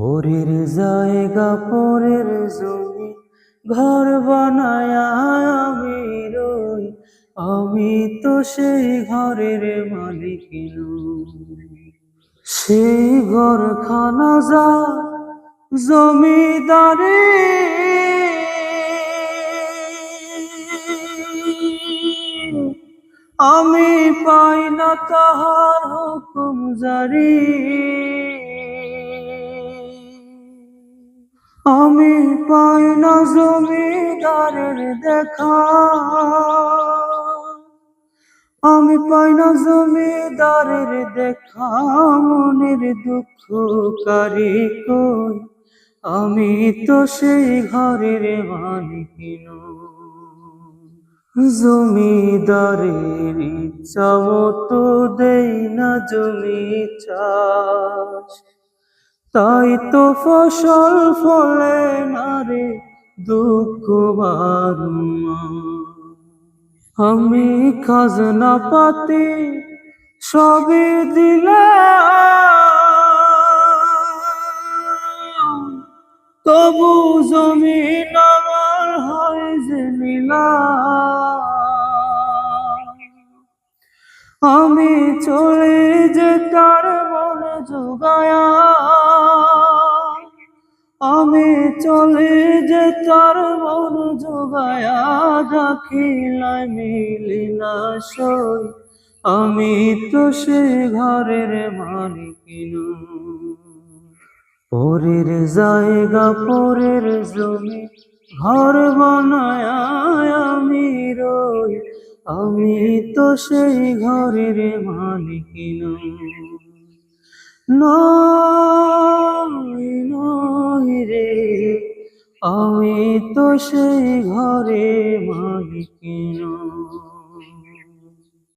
পরের জায়গা, পরের জমি, ঘর বানায় আমি রই। আমি তো সেই ঘরের মালিক। সেই ঘরখানা যা জমিদারে। আমি পাই না তাহার হুকুম জারি। আমি পাই না জমিদারের দেখা। আমি পাই না জমিদারের দেখা, মনের দুঃখ কারি কই? আমি তো সেই ঘরের মালিক নই। জমিদারের ইচ্ছা মতো দেই না জমি চাষ। তাই তো ফসল ফলে না রে দুঃখ আমি খাজনা পাতি সবে দিলাম, তবু জমিন আমার হয় যে নিলাম। আমি চলে যে তার মনে যোগায়া চলে যে তার মন যোগায়া রাখিলাই মিলি না সই আমি তো সে ঘরের মালিক নই। পরের জায়গা, পরের জমি, ঘর বানায় আমি রই আমি তো সেই ঘরের মালিক নই। আমি তো সেই ঘরে মালিক নই।